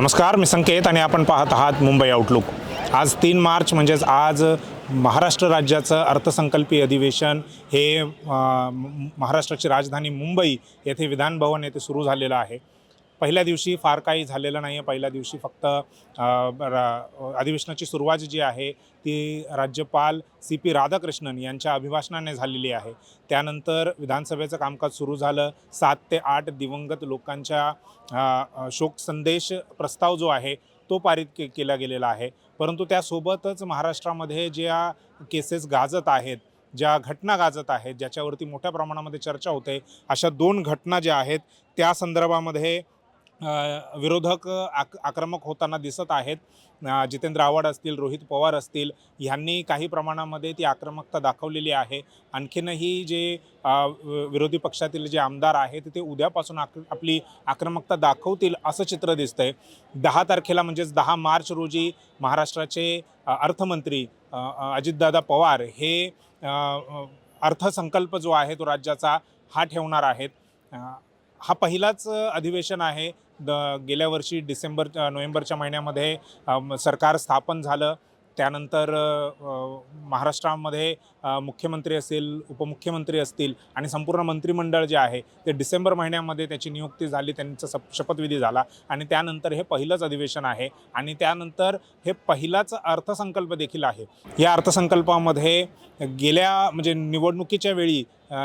नमस्कार मी संकेत आणि आपण पाहत आहात मुंबई आउटलुक आज तीन मार्च म्हणजेच आज महाराष्ट्र राज्याचं अर्थसंकल्पीय अधिवेशन हे महाराष्ट्राची राजधानी मुंबई येथे विधानभवन येथे सुरू झालेलं आहे. पहिल्या दिवशी फार काही झालेलं नाही आहे पहिल्या दिवशी फक्त रा- अधिवेशनाची सुरुवात जी आहे ती राज्यपाल सी पी राधाकृष्णन यांच्या अभिभाषणाने झालेली आहे. त्यानंतर विधानसभेचं कामकाज सुरू झालं. सात ते आठ दिवंगत लोकांच्या शोक संदेश प्रस्ताव जो आहे तो पारित के केला गेलेला आहे. परंतु त्यासोबतच महाराष्ट्रामध्ये ज्या केसेस गाजत आहेत ज्या घटना गाजत आहेत ज्याच्यावरती मोठ्या प्रमाणामध्ये चर्चा होते अशा दोन घटना ज्या आहेत त्या संदर्भामध्ये विरोधक आक आक्रमक होताना दिसत आहेत. जितेंद्र आव्हाड असतील रोहित पवार असतील ह्यांनी काही प्रमाणामध्ये ती आक्रमकता दाखवलेली आहे. आणखीनही जे विरोधी पक्षातील जे आमदार आहेत ते उद्यापासून आक आपली आक्रमकता दाखवतील असं चित्र दिसतंय. दहा तारखेला म्हणजेच दहा मार्च रोजी महाराष्ट्राचे अर्थमंत्री अजितदादा पवार हे अर्थसंकल्प जो आहे तो राज्याचा हा ठेवणार आहेत. हा पहिलाच अधिवेशन आहे. द गेल्या वर्षी डिसेंबर नोव्हेंबरच्या महिन्यामध्ये सरकार स्थापन झालं. त्यानंतर महाराष्ट्रामध्ये मुख्यमंत्री असतील उपमुख्यमंत्री असतील आणि संपूर्ण मंत्रिमंडळ जे आहे ते डिसेंबर महिन्यामध्ये त्याची नियुक्ती झाली त्यांचा सप शपथविधी झाला आणि त्यानंतर हे पहिलंच अधिवेशन आहे आणि त्यानंतर हे पहिलाच अर्थसंकल्प देखील आहे. या अर्थसंकल्पामध्ये गेल्या म्हणजे निवडणुकीच्या वेळी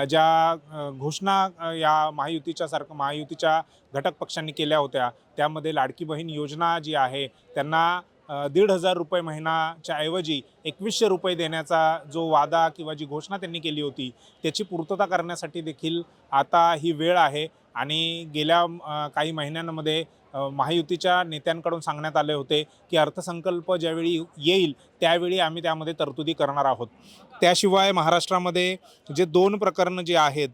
ज्या घोषणा या महायुतीच्या सारखं महायुतीच्या घटक पक्षांनी केल्या होत्या त्यामध्ये लाडकी बहीण योजना जी आहे त्यांना दीड हजार रुपये महिनाच्या ऐवजी एकवीसशे रुपये देण्याचा जो वादा किंवा जी घोषणा त्यांनी केली होती त्याची पूर्तता करण्यासाठी देखील आता ही वेळ आहे. आणि गेल्या काही महिन्यांमध्ये महायुतीच्या नेत्यांकडून सांगण्यात आले होते की अर्थसंकल्प ज्यावेळी येईल त्यावेळी आम्ही त्यामध्ये तरतुदी करणार आहोत. त्याशिवाय महाराष्ट्रामध्ये जे दोन प्रकरणं जी आहेत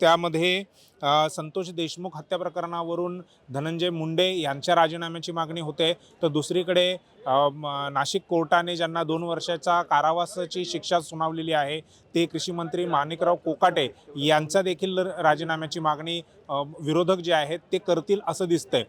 त्यामध्ये संतोष देशमुख हत्या प्रकरणावरून धनंजय मुंडे यांच्या राजीनाम्याची मागणी होते. तर दुसरीकडे नाशिक कोर्टाने ज्यांना दोन वर्षाचा कारावासाची शिक्षा सुनावलेली आहे ते कृषी मंत्री माणिकराव कोकाटे यांचा देखील राजीनाम्याची मागणी विरोधक जे आहेत ते करतील असं दिसतंय.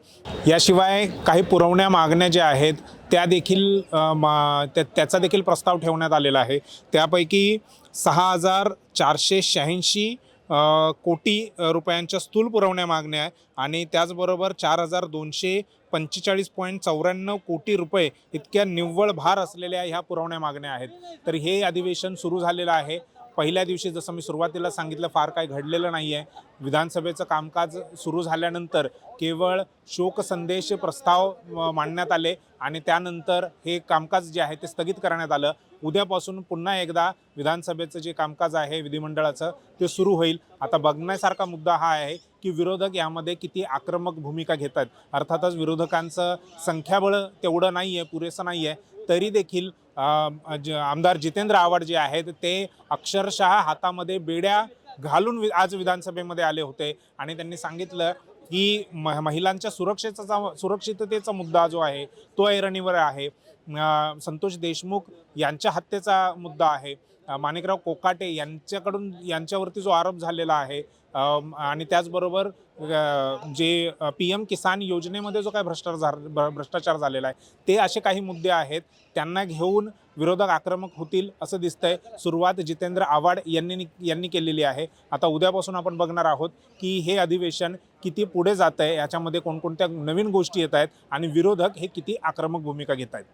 याशिवाय काही पुरवण्या मागण्या ज्या आहेत त्या देखील मा- त्या- त्याचा देखील प्रस्ताव ठेवण्यात आलेला आहे. त्यापैकी सहा हजार चारशे शहाऐंशी कोटी रुपयांच्या स्थूल पुरवण्या मागण्या आहे. आणि त्याचबरोबर चार हजार दोनशे पंचेचाळीस पॉईंट चौऱ्याण्णव कोटी रुपये इतक्या निव्वळ भार असलेल्या ह्या पुरवण्या मागण्या आहेत. तर हे अधिवेशन सुरू झालेलं आहे. पहिल्या दिवशी जसं मी सुरुवातीला सांगितलं फार काही घडलेलं नाही आहे विधानसभेचं कामकाज सुरू झाल्यानंतर केवळ शोकसंदेश प्रस्ताव मांडण्यात आले आणि त्यानंतर हे कामकाज जे आहे ते स्थगित करण्यात आलं. उद्यापासून पुन्हा एकदा विधानसभेचं जे कामकाज आहे विधिमंडळाचं ते सुरू होईल. आता बघण्यासारखा मुद्दा हा आहे की विरोधक यामध्ये किती आक्रमक भूमिका घेत आहेत अर्थातच विरोधकांचं संख्याबळ तेवढं नाही आहे पुरेसं नाही आहे तरी देखील ज- आमदार जितेंद्र आव्हाड जे आहेत ते अक्षरशः हातामध्ये बेड्या घालून वि- आज विधानसभेमध्ये आले होते. आणि त्यांनी सांगितलं की म महिलांच्या सुरक्षेचा सुरक्षिततेचा मुद्दा जो आहे तो ऐरणीवर आहे. संतोष देशमुख यांच्या हत्येचा मुद्दा आहे. माणिकराव कोकाटे यांच्याकडून यांच्यावरती जो आरोप झालेला आहे आणि त्याचबरोबर जे पी एम किसान योजनेमध्ये जो काय भ्रष्टाचार भ्रष्टाचार झालेला आहे ते असे काही मुद्दे आहेत त्यांना घेऊन विरोधक आक्रमक होतील असं दिसतंय. सुरुवात जितेंद्र आव्हाड यांनी यांनी केलेली आहे. आता उद्यापासून आपण बघणार आहोत की हे अधिवेशन किती पुढे जात आहे याच्यामध्ये कोणकोणत्या नवीन गोष्टी येत आहेत आणि विरोधक हे किती आक्रमक भूमिका घेत आहेत.